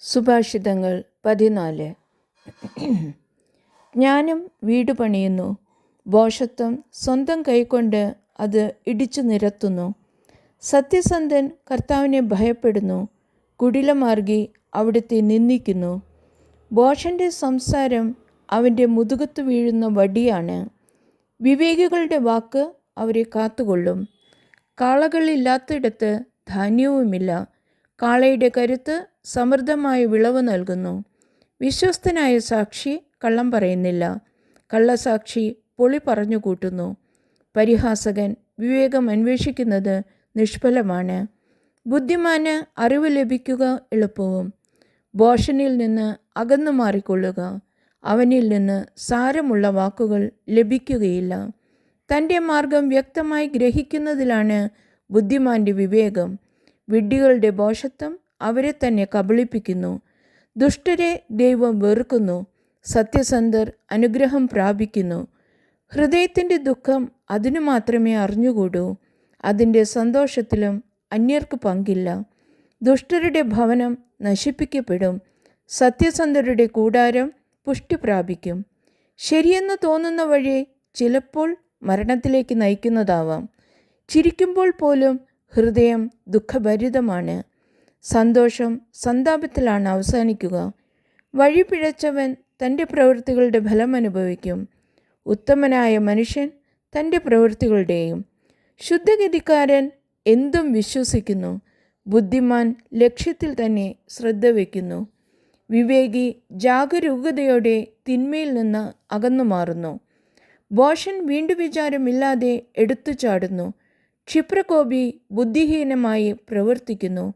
സുഭാഷിതങ്ങൾ പതിനാല്. ജ്ഞാനം വീട് പണിയുന്നു. ബോഷത്വം സ്വന്തം കൈകൊണ്ട് അത് ഇടിച്ചു നിരത്തുന്നു. സത്യസന്ധൻ കർത്താവിനെ ഭയപ്പെടുന്നു. കുടിലമാർഗി അവിടുത്തെ നിന്ദിക്കുന്നു. ബോഷന്റെ സംസാരം അവന്റെ മുതുകത്ത് വീഴുന്ന വടിയാണ്. വിവേകികളുടെ വാക്ക് അവരെ കാത്തുകൊള്ളും. കാളകളില്ലാത്തിടത്ത് ധാന്യവുമില്ല. കാളയുടെ കരുത്ത് സമൃദ്ധമായ വിളവ് നൽകുന്നു. വിശ്വസ്തനായ സാക്ഷി കള്ളം പറയുന്നില്ല. കള്ളസാക്ഷി പൊളി പറഞ്ഞു കൂട്ടുന്നു പരിഹാസകൻ വിവേകം അന്വേഷിക്കുന്നത് നിഷ്ഫലമാണ്. ബുദ്ധിമാന് അറിവ് ലഭിക്കുക എളുപ്പവും. ബോഷനിൽ നിന്ന് അകന്നു മാറിക്കൊള്ളുക. അവനിൽ നിന്ന് സാരമുള്ള വാക്കുകൾ ലഭിക്കുകയില്ല. തന്റെ മാർഗം വ്യക്തമായി ഗ്രഹിക്കുന്നതിലാണ് ബുദ്ധിമാന്റെ വിവേകം. വിഡ്ഢികളുടെ ബോഷത്വം അവരെ തന്നെ കബളിപ്പിക്കുന്നു. ദുഷ്ടരെ ദൈവം വെറുക്കുന്നു. സത്യസന്ധർ അനുഗ്രഹം പ്രാപിക്കുന്നു. ഹൃദയത്തിന്റെ ദുഃഖം അതിനു മാത്രമേ അറിഞ്ഞുകൂടൂ. അതിന്റെ സന്തോഷത്തിലും അന്യർക്ക് പങ്കില്ല. ദുഷ്ടരുടെ ഭവനം നശിപ്പിക്കപ്പെടും. സത്യസന്ധരുടെ കൂടാരം പുഷ്ടി പ്രാപിക്കും. ശരിയെന്ന് തോന്നുന്ന വഴി ചിലപ്പോൾ മരണത്തിലേക്ക് നയിക്കുന്നതാവാം. ചിരിക്കുമ്പോൾ പോലും ഹൃദയം ദുഃഖഭരിതമാണ്. സന്തോഷം സന്താപത്തിലാണ് അവസാനിക്കുക. വഴി പിഴച്ചവൻ തന്റെ പ്രവൃത്തികളുടെ ഫലം അനുഭവിക്കും. ഉത്തമനായ മനുഷ്യൻ തന്റെ പ്രവൃത്തികളുടെയും. ശുദ്ധഗതിക്കാരൻ എന്തും വിശ്വസിക്കുന്നു. ബുദ്ധിമാൻ ലക്ഷ്യത്തിൽ തന്നെ ശ്രദ്ധ വയ്ക്കുന്നു. വിവേകി ജാഗരൂകതയോടെ തിന്മയിൽ നിന്ന് അകന്നു മാറുന്നു ബോഷൻ വീണ്ടും വിചാരമില്ലാതെ എടുത്തു ചാടുന്നു ക്ഷിപ്രകോപി ബുദ്ധിഹീനമായി പ്രവർത്തിക്കുന്നു.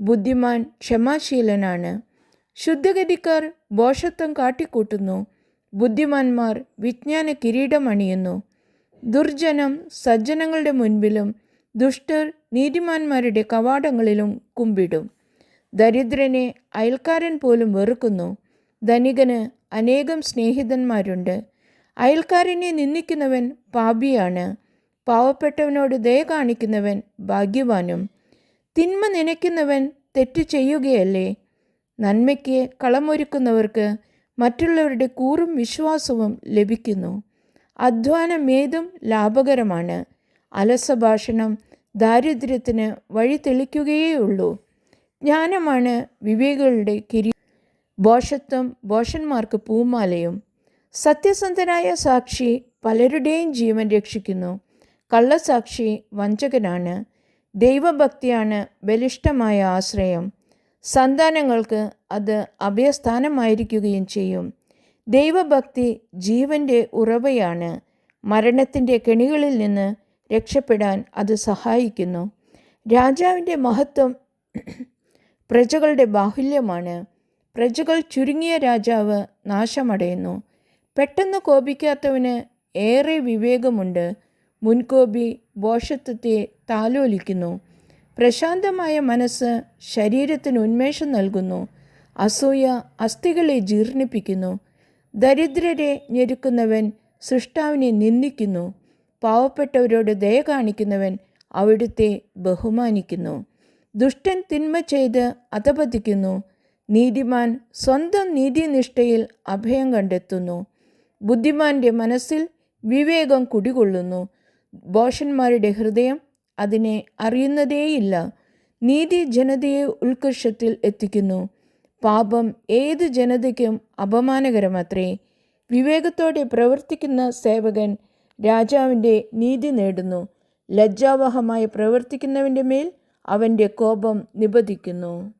ബുദ്ധിമാൻ ക്ഷമാശീലനാണ്. ശുദ്ധഗതിക്കാർ ബോഷത്വം കാട്ടിക്കൂട്ടുന്നു. ബുദ്ധിമാന്മാർ വിജ്ഞാന കിരീടമണിയുന്നു ദുർജനം സജ്ജനങ്ങളുടെ മുൻപിലും ദുഷ്ടർ നീതിമാന്മാരുടെ കവാടങ്ങളിലും കുമ്പിടും. ദരിദ്രനെ അയൽക്കാരൻ പോലും വെറുക്കുന്നു. ധനികന് അനേകം സ്നേഹിതന്മാരുണ്ട്. അയൽക്കാരനെ നിന്ദിക്കുന്നവൻ പാപിയാണ്. പാവപ്പെട്ടവനോട് ദയ കാണിക്കുന്നവൻ ഭാഗ്യവാനും. തിന്മ നനയ്ക്കുന്നവൻ തെറ്റ് ചെയ്യുകയല്ലേ? നന്മയ്ക്ക് കളമൊരുക്കുന്നവർക്ക് മറ്റുള്ളവരുടെ കൂറും വിശ്വാസവും ലഭിക്കുന്നു. അധ്വാനമേതും ലാഭകരമാണ്. അലസഭാഷണം ദാരിദ്ര്യത്തിന് വഴി തെളിക്കുകയേയുള്ളൂ. ജ്ഞാനമാണ് വിവേകളുടെ കിരി ബോഷത്വം ബോഷന്മാർക്ക് പൂമാലയും സത്യസന്ധനായ സാക്ഷി പലരുടെയും ജീവൻ രക്ഷിക്കുന്നു. കള്ളസാക്ഷി വഞ്ചകനാണ്. ദൈവഭക്തിയാണ് ബലിഷ്ഠമായ ആശ്രയം. സന്താനങ്ങൾക്ക് അത് അഭയസ്ഥാനമായിരിക്കുകയും ചെയ്യും. ദൈവഭക്തി ജീവന്റെ ഉറവയാണ്. മരണത്തിന്റെ കെണികളിൽ നിന്ന് രക്ഷപ്പെടാൻ അത് സഹായിക്കുന്നു. രാജാവിന്റെ മഹത്വം പ്രജകളുടെ ബാഹുല്യമാണ്. പ്രജകൾ ചുരുങ്ങിയ രാജാവ് നാശമടയുന്നു. പെട്ടെന്ന് കോപിക്കാത്തവന് ഏറെ വിവേകമുണ്ട്. മുൻകോപി ബോഷത്വത്തെ താലോലിക്കുന്നു. പ്രശാന്തമായ മനസ്സ് ശരീരത്തിന് ഉന്മേഷം നൽകുന്നു. അസൂയ അസ്ഥികളെ ജീർണിപ്പിക്കുന്നു. ദരിദ്രരെ ഞെരുക്കുന്നവൻ സൃഷ്ടാവിനെ നിന്ദിക്കുന്നു. പാവപ്പെട്ടവരോട് ദയ കാണിക്കുന്നവൻ അവിടുത്തെ ബഹുമാനിക്കുന്നു. ദുഷ്ടൻ തിന്മ ചെയ്ത് അധപതിക്കുന്നു. നീതിമാൻ സ്വന്തം നീതിനിഷ്ഠയിൽ അഭയം കണ്ടെത്തുന്നു. ബുദ്ധിമാന്റെ മനസ്സിൽ വിവേകം കുടികൊള്ളുന്നു. ബോഷന്മാരുടെ ഹൃദയം അതിനെ അറിയുന്നതേയില്ല. നീതി ജനതയെ ഉത്കർഷത്തിൽ എത്തിക്കുന്നു. പാപം ഏത് ജനതയ്ക്കും അപമാനകരമത്രേ. വിവേകത്തോടെ പ്രവർത്തിക്കുന്ന സേവകൻ രാജാവിന്റെ നീതി നേടുന്നു. ലജ്ജാവഹമായി പ്രവർത്തിക്കുന്നവന്റെ മേൽ അവന്റെ കോപം നിബദിക്കുന്നു